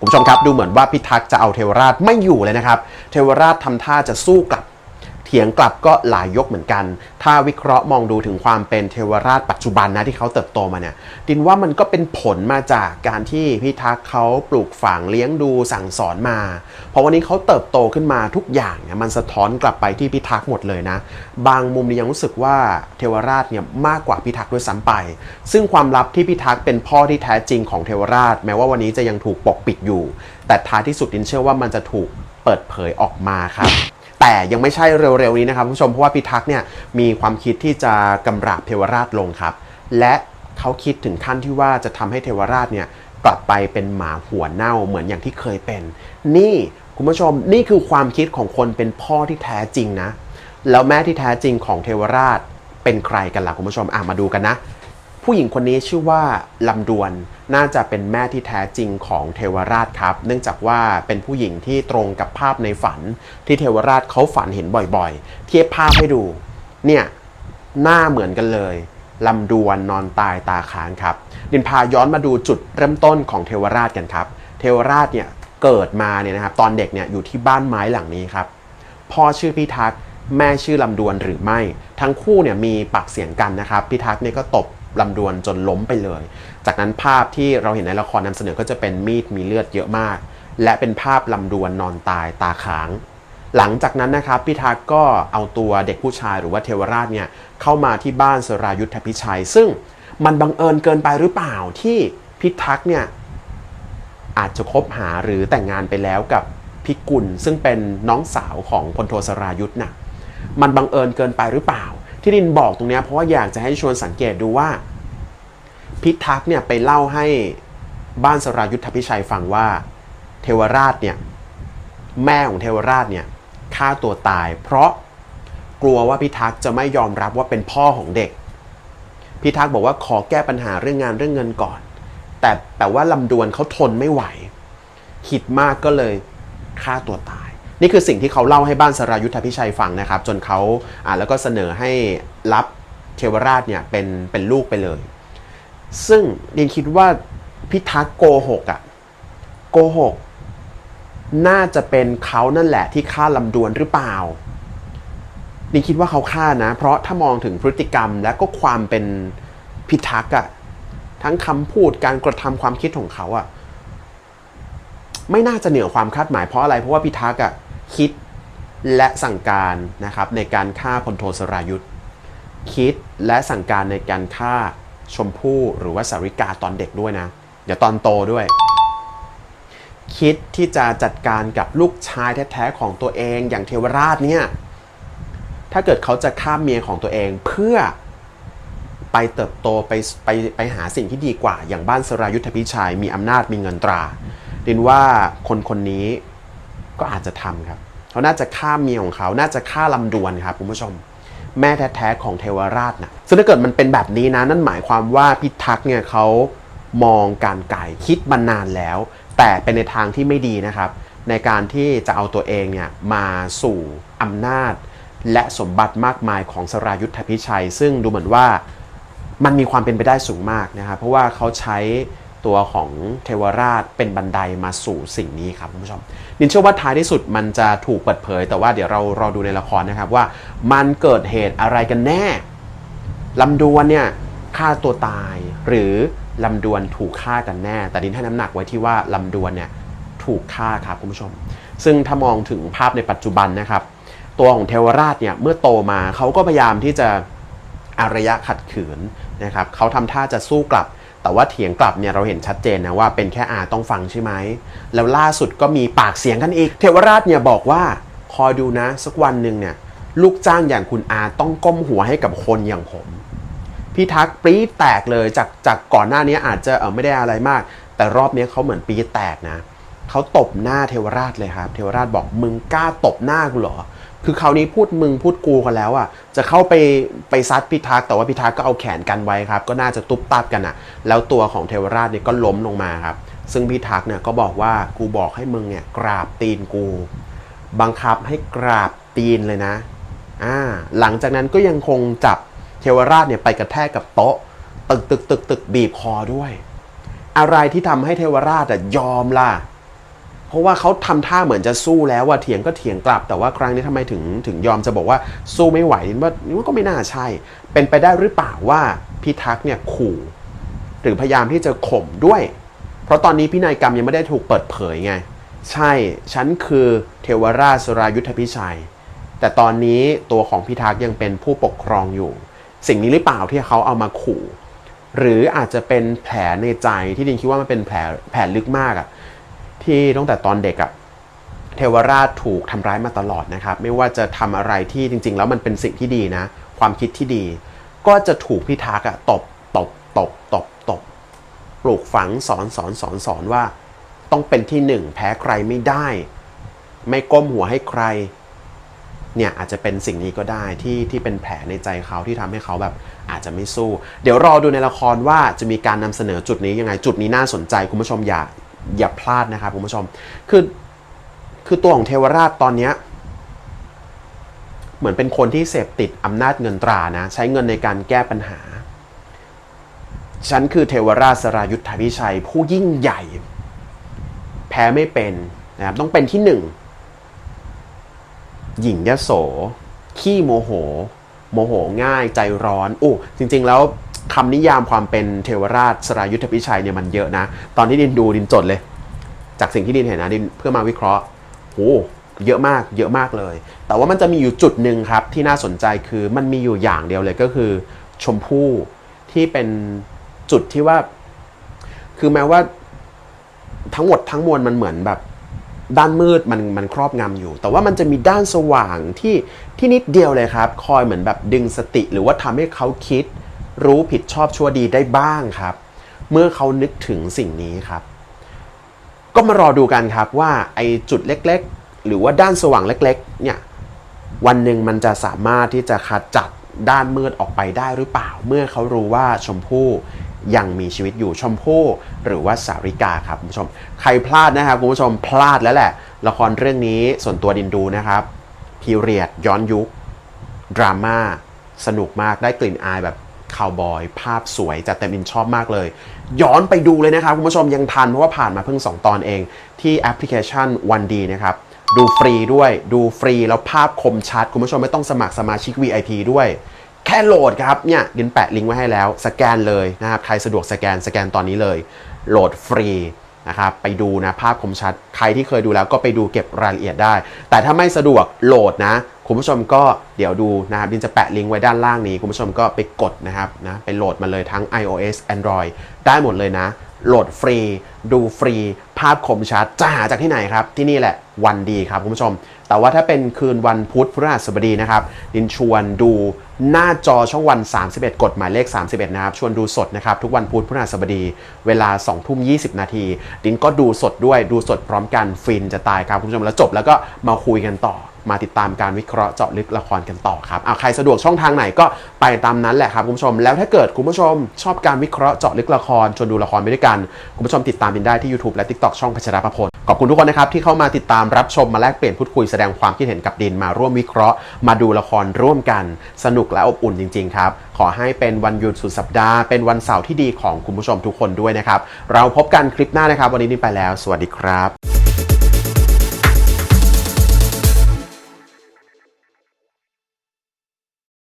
คุณผู้ชมครับดูเหมือนว่าพิทักษ์จะเอาเทวราชไม่อยู่เลยนะครับ เทวราชทำท่าจะสู้กลับ เถียงกลับก็หลายยกเหมือนกัน ถ้าวิเคราะห์มองดูถึงความเป็นเทวราชปัจจุบันนะที่เขาเติบโตมาเนี่ยดินว่ามันก็เป็นผลมาจากการที่พิทักษ์เขาปลูกฝังเลี้ยงดูสั่งสอนมา เพราะวันนี้เขาเติบโตขึ้นมาทุกอย่างเนี่ยมันสะท้อนกลับไปที่พิทักษ์หมดเลยนะ บางมุมนี่ยยังรู้สึกว่าเทวราชเนี่ยมากกว่าพิทักษ์ด้วยซ้ำไป ซึ่งความลับที่พิทักษ์เป็นพ่อที่แท้จริงของเทวราช แม้ว่าวันนี้จะยังถูกปกปิดอยู่ แต่ท้ายที่สุดดินเชื่อว่ามันจะถูกเปิดเผยออกมาครับ แต่ยังไม่ใช่เร็วๆนี้นะครับคุณผู้ชมเพราะว่าพิทักษ์เนี่ยมีความคิดที่จะกำราบเทวราชลงครับ และเขาคิดถึงขั้นที่ว่าจะทำให้เทวราชเนี่ยกลับไปเป็นหมาหัวเน่าเหมือนอย่างที่เคยเป็น นี่คุณผู้ชมนี่คือความคิดของคนเป็นพ่อที่แท้จริงนะ แล้วแม่ที่แท้จริงของเทวราชเป็นใครกันล่ะคุณผู้ชมอะมาดูกันนะ ผู้หญิงคนนี้ชื่อว่าลำดวนน่าจะเป็นแม่ที่แท้จริงของเทวราชครับ เนื่องจากว่าเป็นผู้หญิงที่ตรงกับภาพในฝัน ที่เทวราชเขาฝันเห็นบ่อยๆ เทียบภาพให้ดู เนี่ยหน้าเหมือนกันเลยลำดวนนอนตายตาค้างครับ ดินพาย้อนมาดูจุดเริ่มต้นของเทวราชกันครับ เทวราชเนี่ยเกิดมาเนี่ยนะครับตอนเด็กเนี่ยอยู่ที่บ้านไม้หลังนี้ครับ พ่อชื่อพิทักษ์แม่ชื่อลำดวนหรือไม่ ทั้งคู่เนี่ยมีปากเสียงกันนะครับ พิทักษ์เนี่ยก็ตบ ลำดวนจนล้มไปเลย จากนั้นภาพที่เราเห็นในละครนำเสนอก็จะเป็นมีดมีเลือดเยอะมาก และเป็นภาพลำดวนนอนตายตาค้าง หลังจากนั้นนะครับพิทักษ์ก็เอาตัวเด็กผู้ชายหรือว่าเทวราชเนี่ยเข้ามาที่บ้านสรายุทธพิชัย ซึ่งมันบังเอิญเกินไปหรือเปล่าที่พิทักษ์เนี่ยอาจจะคบหาหรือแต่งงานไปแล้วกับพิกุลซึ่งเป็นน้องสาวของพลโทสรายุทธ์น่ะมันบังเอิญเกินไปหรือเปล่า ที่ดินบอกตรงเนี้ยเพราะว่าอยากจะให้ชวนสังเกตดูว่า พิทักษ์เนี่ยไปเล่าให้บ้านสรายุทธพิชัยฟังว่า เทวราชเนี่ยแม่ของเทวราชเนี่ยฆ่าตัวตาย เพราะกลัวว่าพิทักษ์จะไม่ยอมรับว่าเป็นพ่อของเด็ก พิทักษ์บอกว่าขอแก้ปัญหาเรื่องงานเรื่องเงินก่อน แต่แต่ว่าลำดวนเขาทนไม่ไหว คิดมากก็เลยฆ่าตัวตาย นี่คือสิ่งที่เขาเล่าให้บ้านสรายุทธพิชัยฟังนะครับ จนเขาอ่าแล้วก็เสนอให้รับเทวราชเนี่ยเป็นเป็นลูกไปเลย ซึ่งดินคิดว่าพิทักษ์โกหกอะ่ะโกหกน่าจะเป็นเขานั่นแหละที่ฆ่าลำดวนหรือเปล่าดินคิดว่าเขาฆ่านะ เพราะถ้ามองถึงพฤติกรรมและก็ความเป็นพิทักษ์อะทั้งคำพูดการกระทำความคิดของเขาอะไม่น่าจะเหนือความคาดหมายเพราะอะไรเพราะว่าพิทักษ์อะคิดและสั่งการนะครับในการฆ่าพลโทสรายุทธคิดและสั่งการในการฆ่า ชมพู่หรือว่าสาริกาตอนเด็กด้วยนะ เดี๋ยวตอนโตด้วย คิดที่จะจัดการกับลูกชายแท้ๆของตัวเองอย่างเทวราชเนี่ย ถ้าเกิดเขาจะฆ่าเมียของตัวเองเพื่อไปเติบโตไปไปไปหาสิ่งที่ดีกว่า อย่างบ้านสรายุทธพิชัยมีอำนาจมีเงินตราดินว่าคนคนนี้ก็อาจจะทำครับ เขาน่าจะฆ่าเมียของเขา น่าจะฆ่าลำดวนครับคุณผู้ชม แม่แท้ๆของเทวราชนะซึ่งถ้าเกิดมันเป็นแบบนี้นะนั่นหมายความว่าพิทักษ์เนี่ยเขามองการไก่คิดมานานแล้ว แต่เป็นในทางที่ไม่ดีนะครับ ในการที่จะเอาตัวเองเนี่ยมาสู่อำนาจ และสมบัติมากมายของสรายุทธพิชัย ซึ่งดูเหมือนว่ามันมีความเป็นไปได้สูงมากนะครับเพราะว่าเขาใช้ ตัวของเทวราชเป็นบันไดมาสู่สิ่งนี้ครับคุณผู้ชมนินเชื่อว่าท้ายที่สุดมันจะถูกเปิดเผย แต่ว่าเดี๋ยวเรารอดูในละครนะครับว่ามันเกิดเหตุอะไรกันแน่ลำดวนเนี่ยฆ่าตัวตายหรือลำดวนถูกฆ่ากันแน่ แต่ดินให้น้ำหนักไว้ที่ว่าลำดวนเนี่ยถูกฆ่าครับคุณผู้ชม ซึ่งถ้ามองถึงภาพในปัจจุบันนะครับ ตัวของเทวราชเนี่ยเมื่อโตมาเขาก็พยายามที่จะอารยะขัดขืนนะครับเขาทำท่าจะสู้กลับ แต่ว่าเถียงกลับเนี่ยเราเห็นชัดเจนนะว่าเป็นแค่อาต้องฟังใช่ไหม แล้วล่าสุดก็มีปากเสียงกันอีก เทวราชเนี่ยบอกว่าคอยดูนะ สักวันหนึ่งเนี่ยลูกจ้างอย่างคุณอาต้องก้มหัวให้กับคนอย่างผม พี่ทักษ์ปรี๊ดแตกเลยจากจากก่อนหน้านี้อาจจะเออไม่ได้อะไรมาก แต่รอบนี้เขาเหมือนปี๊ดแตกนะเขาตบหน้าเทวราชเลยครับ เทวราชบอกมึงกล้าตบหน้ากูเหรอ คือคราวนี้พูดมึงพูดกูกันแล้วอะ จะเข้าไปไปซัดพิทักษ์แต่ว่าพิทักษ์ก็เอาแขนกันไว้ครับ ก็น่าจะตุบตับกันอะ แล้วตัวของเทวราชเนี่ยก็ล้มลงมาครับ ซึ่งพิทักษ์เนี่ยก็บอกว่ากูบอกให้มึงเนี่ยกราบตีนกู บังคับให้กราบตีนเลยนะ อ่า หลังจากนั้นก็ยังคงจับเทวราชเนี่ยไปกระแทกกับโต๊ะ ตึกตึกตึกตึกบีบคอด้วย อะไรที่ทำให้เทวราชอะยอมล่ะ เพราะว่าเขาทำท่าเหมือนจะสู้แล้วว่าเถียงก็เถียงกลับ แต่ว่าครั้งนี้ทำไมถึงถึงยอมจะบอกว่าสู้ไม่ไหวนว่านว่าก็ไม่น่าใช่ เป็นไปได้หรือเปล่าว่าพิทักษ์เนี่ยขู่ หรือพยายามที่จะข่มด้วย เพราะตอนนี้พินัยกรรมยังไม่ได้ถูกเปิดเผยไง ใช่ฉันคือเทวราชสรายุทธพิชัย แต่ตอนนี้ตัวของพิทักษ์ยังเป็นผู้ปกครองอยู่ สิ่งนี้หรือเปล่าที่เขาเอามาขู่ หรืออาจจะเป็นแผลในใจที่ดินคิดว่ามันเป็นแผลแผลลึกมากอะ ที่ตั้งแต่ตอนเด็กอะเทวราชถูกทำร้ายมาตลอดนะครับ ไม่ว่าจะทำอะไรที่จริง ๆ แล้วมันเป็นสิ่งที่ดีนะ ความคิดที่ดี ก็จะถูกพิทักษ์อะตบตบตบตบตบปลูกฝังสอนสอนสอนสอนว่า ต้องเป็นที่หนึ่งแพ้ใครไม่ได้ ไม่ก้มหัวให้ใคร เนี่ยอาจจะเป็นสิ่งนี้ก็ได้ที่ที่เป็นแผลในใจเขาที่ทำให้เขาแบบอาจจะไม่สู้ เดี๋ยวรอดูในละครว่าจะมีการนำเสนอจุดนี้ยังไงจุดนี้น่าสนใจคุณผู้ชมอย่า อย่าพลาดนะครับคุณผู้ชม คือคือตัวของเทวราชตอนเนี้ยเหมือนเป็นคนที่เสพติดอำนาจเงินตรานะ ใช้เงินในการแก้ปัญหา ฉันคือเทวราชสรายุทธพิชัย ผู้ยิ่งใหญ่ แพ้ไม่เป็นนะครับต้องเป็นที่หนึ่งหญิงยโส ขี้โมโห โมโหง่ายใจร้อนอู้จริง ๆ แล้ว คำนิยามความเป็นเทวราชสรายุทธพิชัยเนี่ยมันเยอะนะ ตอนที่ดินดูดินจดเลย จากสิ่งที่ดินเห็นนะดินเพื่อมาวิเคราะห์โอ้เยอะมากเยอะมากเลย แต่ว่ามันจะมีอยู่จุดหนึ่งครับ ที่น่าสนใจคือมันมีอยู่อย่างเดียวเลยก็คือชมพู่ที่เป็นจุดที่ว่า คือแม้ว่าทั้งหมดทั้งมวลมันเหมือนแบบ ด้านมืดมันมันครอบงำอยู่ แต่ว่ามันจะมีด้านสว่างที่ที่นิดเดียวเลยครับ คอยเหมือนแบบดึงสติหรือว่าทำให้เขาคิด รู้ผิดชอบชั่วดีได้บ้างครับ เมื่อเขานึกถึงสิ่งนี้ครับ ก็มารอดูกันครับว่าไอ้จุดเล็กๆ หรือว่าด้านสว่างเล็กๆ เนี่ยวันหนึ่งมันจะสามารถที่จะขจัดด้านมืดออกไปได้หรือเปล่า เมื่อเขารู้ว่าชมพู่ยังมีชีวิตอยู่ชมพู่หรือว่าสาริกาครับคุณผู้ชม ใครพลาดนะครับคุณผู้ชมพลาดแล้วแหละ ละครเรื่องนี้ส่วนตัวดินดูนะครับพีเรียดย้อนยุคดราม่าสนุกมากได้กลิ่นอายแบบ คาวบอย ภาพสวยจัดเต็มอินชอบมากเลย ย้อนไปดูเลยนะครับคุณผู้ชมยังทันเพราะว่าผ่านมาเพิ่ง 2 ตอนเอง ที่แอปพลิเคชันวันดีนะครับ ดูฟรีด้วยดูฟรีแล้วภาพคมชัด คุณผู้ชมไม่ต้องสมัครสมาชิก VIP ด้วย แค่โหลดครับเนี่ยดินแปะลิงก์ไว้ให้แล้วสแกนเลยนะครับใครสะดวกสแกนสแกนตอนนี้เลย โหลดฟรีนะครับไปดูนะภาพคมชัด ใครที่เคยดูแล้วก็ไปดูเก็บรายละเอียดได้ แต่ถ้าไม่สะดวกโหลดนะ คุณผู้ชมก็เดี๋ยวดูนะครับดินจะแปะลิงก์ไว้ด้านล่างนี้ คุณผู้ชมก็ไปกดนะครับนะไปโหลดมาเลยทั้ง iOS Android ได้หมดเลยนะ โหลดฟรี ดูฟรี ภาพคมชัดจะหาจากที่ไหนครับ ที่นี่แหละวันดีครับคุณผู้ชม แต่ว่าถ้าเป็นคืนวันพุธพฤหัสบดีนะครับ ดินชวนดูหน้าจอช่องวัน 31กฎหมายเลข 31 นะครับ ชวนดูสดนะครับ ทุกวันพุธพฤหัสบดี เวลา2ทุ่ม20 นาที ดินก็ดูสดด้วยดูสดพร้อมกันฟินจะตายครับคุณผู้ชมแล้วจบแล้วก็มาคุยกันต่อ มาติดตามการวิเคราะห์เจาะลึกละครกันต่อครับเอาใครสะดวกช่องทางไหนก็ไปตามนั้นแหละครับคุณผู้ชม แล้วถ้าเกิดคุณผู้ชมชอบการวิเคราะห์เจาะลึกละครชวนดูละครไปด้วยกัน คุณผู้ชมติดตามดินได้ที่ YouTube และ TikTok ช่องพัชรประพลขอบคุณทุกคนนะครับที่เข้ามาติดตามรับชมมาแลกเปลี่ยนพูดคุยแสดงความคิดเห็นกับดินมาร่วมวิเคราะห์ มาดูละครร่วมกัน สนุกและอบอุ่นจริงๆครับขอให้เป็นวันหยุดสุดสัปดาห์ เป็นวันเสาร์ที่ดีของคุณผู้ชมทุกคนด้วยนะครับเราพบกันคลิปหน้านะครับ วันนี้ดินไปแล้ว สวัสดีครับ